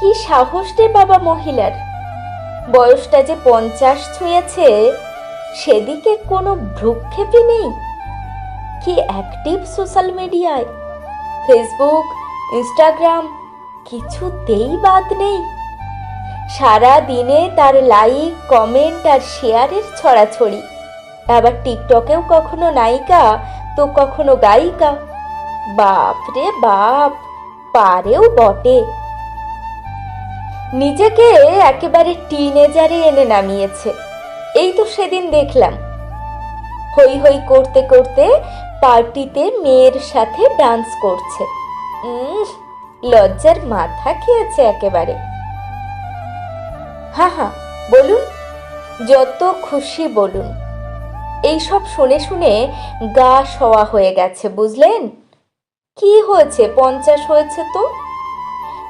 কি সাহস রে বাবা মহিলার? বয়সটা যে পঞ্চাশ ছুঁয়েছে, সেদিকে কোনো ভ্রুক্ষেপই নেই। কি অ্যাক্টিভ সোশ্যাল মিডিয়ায় ফেসবুক ইনস্টাগ্রাম কিছুতেই বাদ নেই। সারা দিনে তার লাইক কমেন্ট আর শেয়ারের ছড়াছড়ি। আবার টিকটকেও কখনো নায়িকা, তো কখনো গায়িকা। বাপ রে বাপ, পারেও বটে। নিজেকে একেবারে টিনেজারে এনে নামিয়েছে। এই তো সেদিন দেখলাম। হই হই করতে করতে পার্টিতে মেয়ের সাথে ডান্স করছে। লজ্জার মাথা খেয়েছে একেবারে। হ্যাঁ হ্যাঁ বলুন। যত খুশি বলুন। এইসব শুনে শুনে গা সওয়া হয়ে গেছে, বুঝলেন? কি হয়েছে? পঞ্চাশ হয়েছে তো?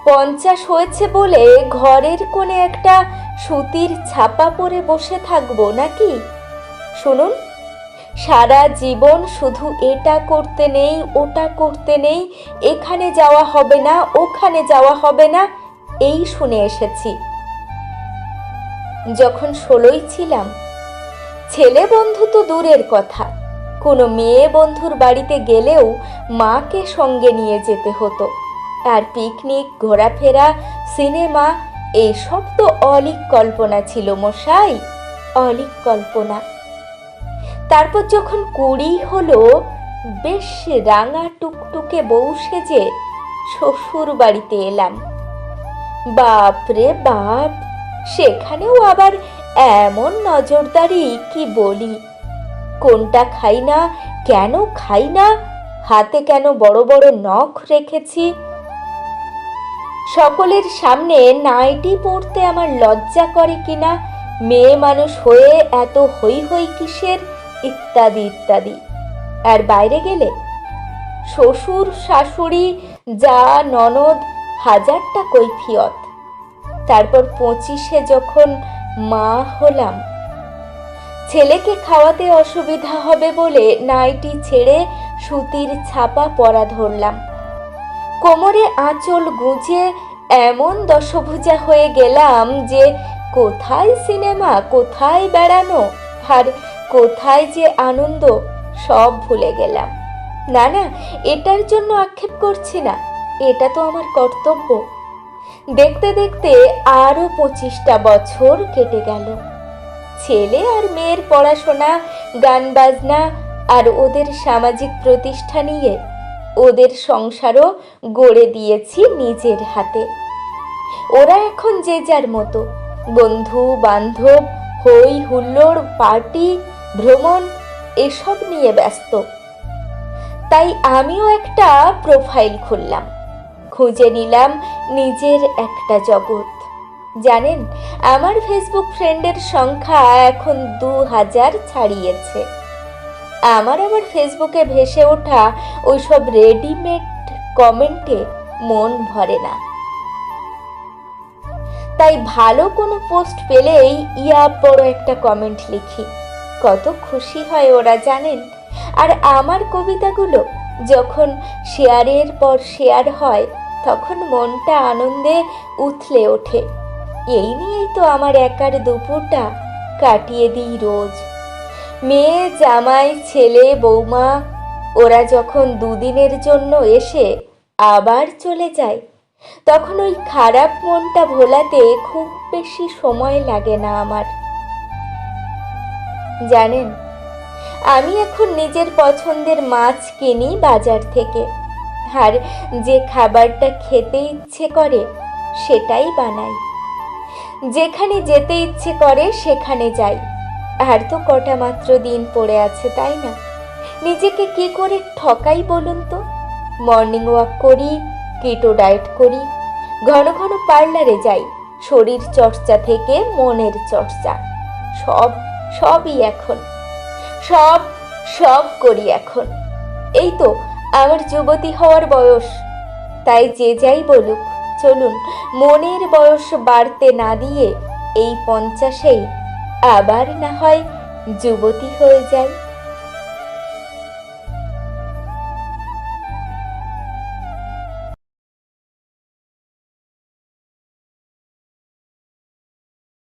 পঞ্চাশ হয়েছে বলে ঘরের কোণে একটা সুতির ছাপা পরে বসে থাকব নাকি? শুনুন, সারা জীবন শুধু এটা করতে নেই, ওটা করতে নেই, এখানে যাওয়া হবে না, ওখানে যাওয়া হবে না, এই শুনে এসেছি। যখন ষোলোই ছিলাম, ছেলে বন্ধু তো দূরের কথা, কোনো মেয়ে বন্ধুর বাড়িতে গেলেও মাকে সঙ্গে নিয়ে যেতে হতো। আর পিকনিক, ঘোরাফেরা, সিনেমা এসব তো অলিক কল্পনা ছিল মশাই, অলিক কল্পনা। তারপর যখন কুড়ি হলো, বেশ রাঙা টুকটুকে বউ সেজে শ্বশুর বাড়িতে এলাম। বাপ রে বাপ, সেখানেও আবার এমন নজরদারি কি বলি? কোনটা খাই না, কেন খাই না, হাতে কেন বড় বড় নখ রেখেছি সকলের সামনে নাইটি পড়তে আমার লজ্জা করে কিনা? মেয়ে মানুষ হয়ে এত হই হই কিসের? ইত্যাদি ইত্যাদি। আর বাইরে গেলে? শ্বশুর, শাশুড়ি, যা, ননদ, হাজারটা কৈফিয়ত। তারপর পঁচিশে যখন মা হলাম, ছেলেকে খাওয়াতে অসুবিধা হবে বলে নাইটি ছেড়ে সুতির ছাপা পরা ধরলাম। কোমরে আঁচল গুঁজে এমন দশভুজা হয়ে গেলাম যে, কোথায় সিনেমা, কোথায় বেড়ানো, আর কোথায় যে আনন্দ, সব ভুলে গেলাম। না না, এটার জন্য আক্ষেপ করছি না, এটা তো আমার কর্তব্য। দেখতে দেখতে আরও পঁচিশটা বছর কেটে গেল। ছেলে আর মেয়ের পড়াশোনা, গান বাজনা আর ওদের সামাজিক প্রতিষ্ঠা নিয়ে ওদের সংসারও গড়ে দিয়েছি নিজের হাতে। ওরা এখন যে যার মতো, বন্ধু, বান্ধব হই হুল্লোড়, পার্টি, ভ্রমণ, এসব নিয়ে ব্যস্ত। তাই আমিও একটা প্রোফাইল খুললাম। খুঁজে নিলাম নিজের একটা জগৎ। জানেন, আমার ফেসবুক ফ্রেন্ডের সংখ্যা এখন দু হাজার ছাড়িয়েছে। আমার আবার ফেসবুকে ভেসে ওঠা ওইসব রেডিমেড কমেন্টে মন ভরে না। তাই ভালো কোনো পোস্ট পেলেই ইয়া বড় একটা কমেন্ট লিখি। কত খুশি হয় ওরা, জানেন? আর আমার কবিতাগুলো যখন শেয়ারের পর শেয়ার হয়, তখন মনটা আনন্দে উথলে ওঠে। এই নিয়েই তো আমার একার দুপুরটা কাটিয়ে দিই রোজ। মেয়ে, জামাই, ছেলে, বৌমা, ওরা যখন দুদিনের জন্য এসে আবার চলে যায়, তখন ওই খারাপ মনটা ভোলাতে খুব বেশি সময় লাগে না আমার। জানেন, আমি এখন নিজের পছন্দের মাছ কিনি বাজার থেকে, আর যে খাবারটা খেতে ইচ্ছে করে সেটাই বানাই। যেখানে যেতে ইচ্ছে করে সেখানে যাই। আর তো কটা মাত্র দিন পড়ে আছে, তাই না? নিজেকে কি করে ঠকাই বলুন তো? মর্নিং ওয়াক করি কিটো ডায়েট করি, ঘন ঘন পার্লারে যাই, শরীর চর্চা থেকে মনের চর্চা, সব, সবই এখন, সব সব করি এখন। এই তো আমার যুবতী হওয়ার বয়স, তাই যে যাই বলুক, চলুন, মনের বয়স বাড়তে না দিয়ে এই পঞ্চাশেই আবার না হয় যুবতী হয়ে যায়